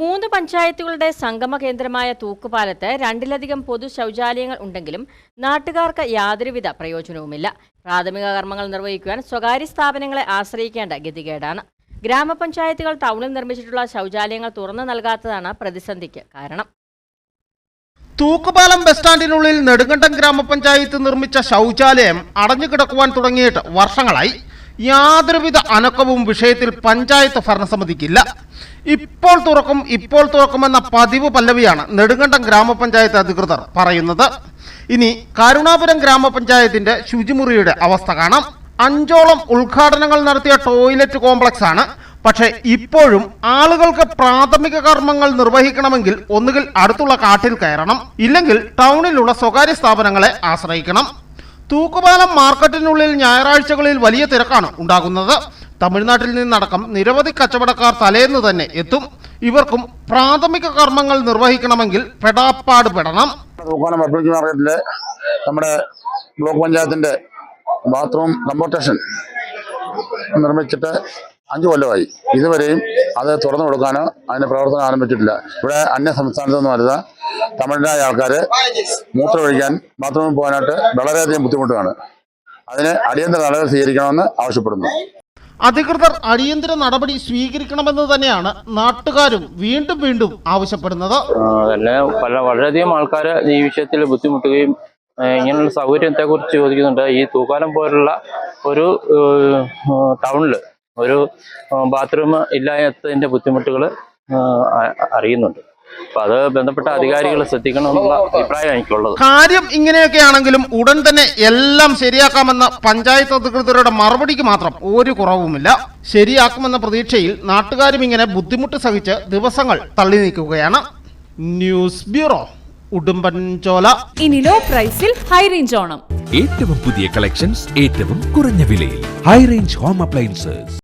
മൂന്ന് പഞ്ചായത്തുകളുടെ സംഗമ കേന്ദ്രമായ തൂക്കുപാലത്ത് രണ്ടിലധികം പൊതു ശൗചാലയങ്ങൾ ഉണ്ടെങ്കിലും നാട്ടുകാർക്ക് യാതൊരുവിധ പ്രയോജനവുമില്ല. പ്രാഥമിക കർമ്മങ്ങൾ നിർവഹിക്കുവാൻ സ്വകാര്യ സ്ഥാപനങ്ങളെ ആശ്രയിക്കേണ്ട ഗതികേടാണ്. ഗ്രാമപഞ്ചായത്തുകൾ ടൗണിൽ നിർമ്മിച്ചിട്ടുള്ള ശൗചാലയങ്ങൾ തുറന്നു നൽകാത്തതാണ് പ്രതിസന്ധിക്ക് കാരണം. തൂക്കുപാലം ബസ് സ്റ്റാൻഡിനുള്ളിൽ നെടുങ്കണ്ടം ഗ്രാമപഞ്ചായത്ത് നിർമ്മിച്ച ശൗചാലയം അടഞ്ഞു അടഞ്ഞുകിടക്കുവാൻ തുടങ്ങിയിട്ട് വർഷങ്ങളായി. യാതൊരുവിധ അനക്കവും വിഷയത്തിൽ പഞ്ചായത്ത് ഭരണസമിതിക്കില്ല. ഇപ്പോൾ തുറക്കും ഇപ്പോൾ തുറക്കുമെന്ന പതിവ് പല്ലവിയാണ് നെടുങ്കണ്ടം ഗ്രാമപഞ്ചായത്ത് അധികൃതർ പറയുന്നത്. ഇനി കരുണാപുരം ഗ്രാമപഞ്ചായത്തിന്റെ ശുചിമുറിയുടെ അവസ്ഥ കാണാം. അഞ്ചോളം ഉദ്ഘാടനങ്ങൾ നടത്തിയ ടോയ്ലറ്റ് കോംപ്ലക്സ് ആണ് പക്ഷേ ഇപ്പോഴും ആളുകൾക്ക് പ്രാഥമിക കർമ്മങ്ങൾ നിർവഹിക്കണമെങ്കിൽ ഒന്നുകിൽ അടുത്തുള്ള കാട്ടിൽ കയറണം ഇല്ലെങ്കിൽ ടൗണിലുള്ള സ്വകാര്യ സ്ഥാപനങ്ങളെ ആശ്രയിക്കണം. തൂക്കുപാലം മാർക്കറ്റിനുള്ളിൽ ഞായറാഴ്ചകളിൽ വലിയ തിരക്കാണ് ഉണ്ടാകുന്നത്. തമിഴ്നാട്ടിൽ നിന്നടക്കം നിരവധി കച്ചവടക്കാർ തലേന്ന് തന്നെ എത്തും. ഇവർക്കും പ്രാഥമിക കർമ്മങ്ങൾ നിർവഹിക്കണമെങ്കിൽ പെടാപ്പാട് പെടണം. മാർക്കറ്റിലെ നമ്മുടെ ബ്ലോക്ക് പഞ്ചായത്തിന്റെ ബാത്റൂം കമ്പോർട്ടേഷൻ നിർമ്മിച്ചിട്ട് അഞ്ച് കൊല്ലമായി. ഇതുവരെയും അത് തുറന്നു കൊടുക്കാനോ അതിന് പ്രവർത്തനം ആരംഭിച്ചിട്ടില്ല. ഇവിടെ അന്യ സംസ്ഥാനത്തു നിന്ന് വരുന്ന തമിഴ്നായ ആൾക്കാർ മൂത്രമൊഴിക്കാൻ ബാത്റൂമിൽ പോകാനായിട്ട് വളരെയധികം ബുദ്ധിമുട്ടാണ്. അതിന് അടിയന്തര നടപടി സ്വീകരിക്കണമെന്ന് ആവശ്യപ്പെടുന്നു. അധികൃതർ അടിയന്തര നടപടി സ്വീകരിക്കണമെന്ന് തന്നെയാണ് നാട്ടുകാരും വീണ്ടും വീണ്ടും ആവശ്യപ്പെടുന്നത്. തന്നെ പല വളരെയധികം ആൾക്കാർ ഈ വിഷയത്തിൽ ബുദ്ധിമുട്ടുകയും ഇങ്ങനെയുള്ള സൗകര്യത്തെക്കുറിച്ച് ചോദിക്കുന്നുണ്ട്. ഈ തൂക്കാനം പോലുള്ള ഒരു ടൗണിൽ ഒരു ബാത്റൂം ഇല്ലാത്തതിന്റെ ബുദ്ധിമുട്ടുകൾ അറിയുന്നുണ്ട്. അപ്പം അത് ബന്ധപ്പെട്ട അധികാരികൾ ശ്രദ്ധിക്കണമെന്നുള്ള അഭിപ്രായം എനിക്കുള്ളത്. കാര്യം ഇങ്ങനെയൊക്കെയാണെങ്കിലും ഉടൻ തന്നെ എല്ലാം ശരിയാക്കാമെന്ന പഞ്ചായത്ത് അധികൃതരുടെ മറുപടിക്ക് മാത്രം ഒരു കുറവുമില്ല. ശരിയാക്കുമെന്ന പ്രതീക്ഷയിൽ നാട്ടുകാരും ഇങ്ങനെ ബുദ്ധിമുട്ട് സഹിച്ച് ദിവസങ്ങൾ തള്ളി നീക്കുകയാണ്. ന്യൂസ് ബ്യൂറോ ഉടുമ്പൻചോല ഇനി ലോ പ്രൈസിൽ ഹൈ റേഞ്ച് ഓണം. ഏറ്റവും പുതിയ കളക്ഷൻസ് ഏറ്റവും കുറഞ്ഞ വിലയിൽ. High range home appliances